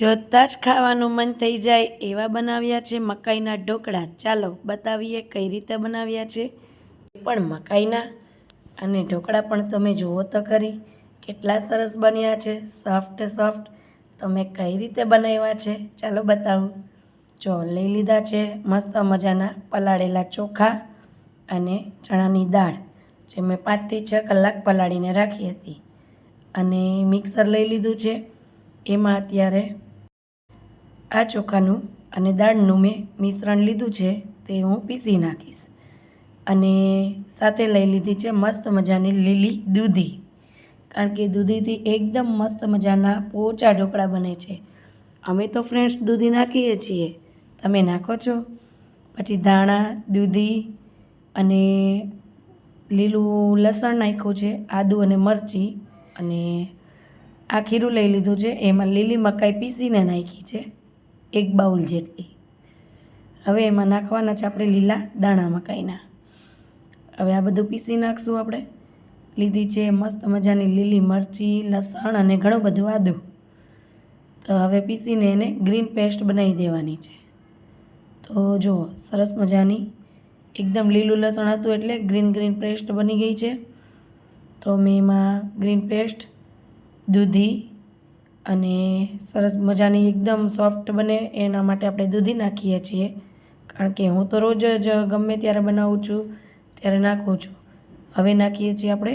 જોતાં જ ખાવાનું મન થઈ જાય એવા બનાવ્યા છે મકાઈના ઢોકળા. ચાલો બતાવીએ કઈ રીતે બનાવ્યા છે. પણ મકાઈના અને ઢોકળા પણ તમે જુઓ તો ખરી. કેટલા સરસ બન્યા છે. સોફ્ટ સોફ્ટ તમે કઈ રીતે બનાવ્યા છે? ચાલો બતાવું. જો લઈ લીધા છે મસ્ત મજાના પલાળેલા ચોખા અને ચણાની દાળ, જે મેં પાંચથી છ કલાક પલાળીને રાખી હતી. અને મિક્સર લઈ લીધું છે. એમાં અત્યારે આ ચોખાનું અને દાળનું મેં મિશ્રણ લીધું છે તે હું પીસી નાખીશ. અને સાથે લઈ લીધી છે મસ્ત મજાની લીલી દૂધી. કારણ કે દૂધીથી એકદમ મસ્ત મજાના પોચા ઢોકળા બને છે. અમે તો ફ્રેન્ડ્સ દૂધી નાખીએ છીએ. તમે નાખો છો? પછી ધાણા, દૂધી અને લીલું લસણ નાખ્યું છે, આદું અને મરચી અને આ ખીરું લઈ લીધું છે. એમાં લીલી મકાઈ પીસીને નાખી છે. એક બાઉલ જેટલી. હવે એમાં નાખવાના છે આપણે લીલા દાણા મકાઈના હવે આ બધું પીસી નાખશું આપણે. લીધી છે મસ્ત મજાની લીલી મરચી, લસણ અને ઘણું બધું આદું. તો હવે પીસીને એને ગ્રીન પેસ્ટ બનાવી દેવાની છે. તો જુઓ, સરસ મજાની એકદમ લીલું લસણ હતું એટલે ગ્રીન ગ્રીન પેસ્ટ બની ગઈ છે. તો મેં એમાં ગ્રીન પેસ્ટ, દૂધી અને સરસ મજાની એકદમ સોફ્ટ બને, એના માટે આપણે દૂધી નાખીએ છીએ. કારણ કે હું તો રોજ જ ગમે ત્યારે બનાવું છું, ત્યારે નાખું છું. હવે નાખીએ છીએ આપણે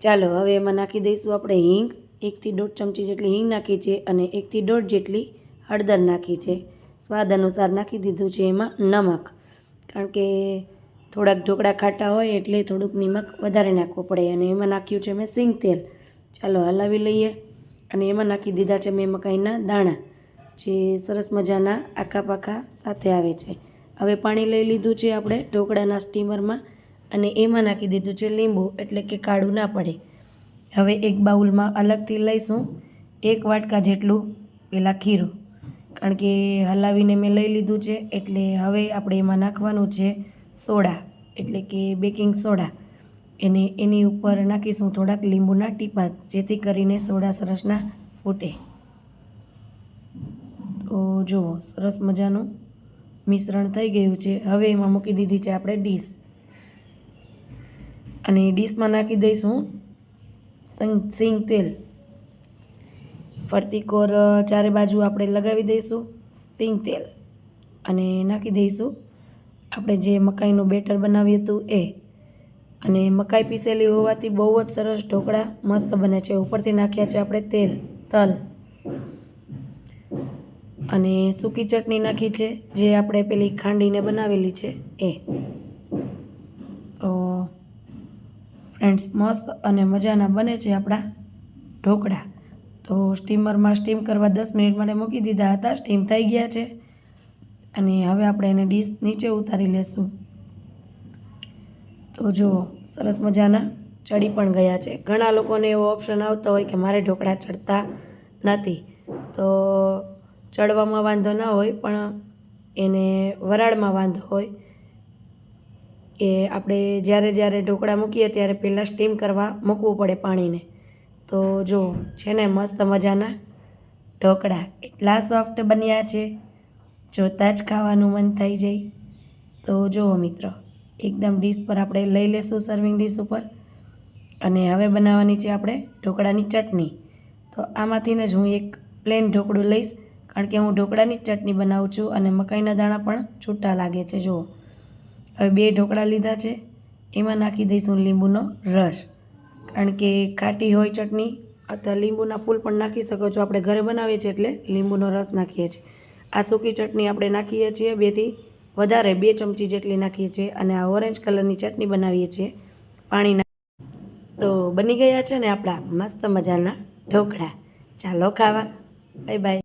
ચાલો, હવે એમાં નાખી દઈશું આપણે હિંગ. એકથી દોઢ ચમચી જેટલી હિંગ નાખી છે અને એકથી દોઢ જેટલી હળદર નાખી છે. સ્વાદ અનુસાર નાખી દીધું છે એમાં નમક. કારણ કે થોડાક ઢોકળા ખાટા હોય એટલે થોડુંક નિમક વધારે નાખવું પડે અને એમાં નાખ્યું છે મેં સિંગ તેલ. ચાલો, હલાવી લઈએ. અને એમાં નાખી દીધા છે મેં મકાઈના દાણા, જે સરસ મજાના આખા પાખા સાથે આવે છે. હવે પાણી લઈ લીધું છે આપણે ઢોકળાના સ્ટીમરમાં અને એમાં નાખી દીધું છે લીંબુ, એટલે કે કાળું ના પડે. હવે એક બાઉલમાં અલગથી લઈશું, એક વાટકા જેટલું પેલા ખીરું. કારણ કે હલાવીને મેં લઈ લીધું છે, એટલે હવે આપણે એમાં નાખવાનું છે સોડા, એટલે કે બેકિંગ સોડા. એને, એની ઉપર નાખીશું થોડાક લીંબુના ટીપા, જેથી કરીને સોડા સરસના ફૂટે. તો જુઓ, સરસ મજાનું મિશ્રણ થઈ ગયું છે. હવે એમાં મૂકી દીધી છે આપણે ડીશ. અને ડીશમાં નાખી દઈશું સિંગ તેલ. ફરતી કોર ચારે બાજુ આપણે લગાવી દઈશું સિંગ તેલ. અને નાખી દઈશું આપણે જે મકાઈનું બેટર બનાવ્યું હતું એ. અને મકાઈ પીસેલી હોવાથી બહુ જ સરસ ઢોકળા મસ્ત બને છે. ઉપરથી નાખ્યા છે આપણે તેલ, તલ. અને સૂકી ચટણી નાખી છે, જે આપણે પેલી ખાંડીને બનાવેલી છે, એ. તો ફ્રેન્ડ્સ, મસ્ત અને મજાના બને છે આપણા ઢોકળા. તો સ્ટીમરમાં સ્ટીમ કરવા દસ મિનિટ માટે મૂકી દીધા હતા, સ્ટીમ થઈ ગયા છે. અને હવે આપણે એને ડીશ નીચે ઉતારી લેશું. તો જુઓ, સરસ મજાના ચડી પણ ગયા છે. ઘણા લોકોને એવો ઓપ્શન આવતો હોય કે મારે ઢોકળા ચડતા નથી. તો ચડવામાં વાંધો ના હોય, પણ એને વરાળમાં વાંધો હોય. એ આપણે જ્યારે જ્યારે ઢોકળા મૂકીએ ત્યારે પહેલાં સ્ટીમ કરવા મૂકવું પડે પાણીને. તો જુઓ, છે ને મસ્ત મજાના ઢોકળા. એટલા સોફ્ટ બન્યા છે. જોતાં જ ખાવાનું મન થઈ જાય. તો જુઓ મિત્રો એકદમ ડીશ પર આપણે લઈ લેશું સર્વિંગ ડીશ ઉપર. અને હવે બનાવવાની છે આપણે ઢોકળાની ચટણી. તો આમાંથીને જ હું એક પ્લેન ઢોકળું લઈશ, કારણ કે હું ઢોકળાની ચટણી બનાવું છું અને મકાઈના દાણા પણ છૂટા લાગે છે, જુઓ. હવે બે ઢોકળા લીધા છે, એમાં નાખી દઈશું લીંબુનો રસ. કારણ કે ખાટી હોય ચટણી, અથવા લીંબુના ફૂલ પણ નાખી શકો છો. આપણે ઘરે બનાવીએ છીએ એટલે લીંબુનો રસ નાખીએ છીએ. આ સૂકી ચટણી આપણે નાખીએ છીએ બેથી વધારે બે ચમચી જેટલી નાખીએ છીએ અને આ ઓરેન્જ કલરની ચટણી બનાવીએ છીએ પાણીના તો બની ગયા છે ને આપણા મસ્ત મજાના ઢોકળા. ચાલો ખાવા. Bye bye.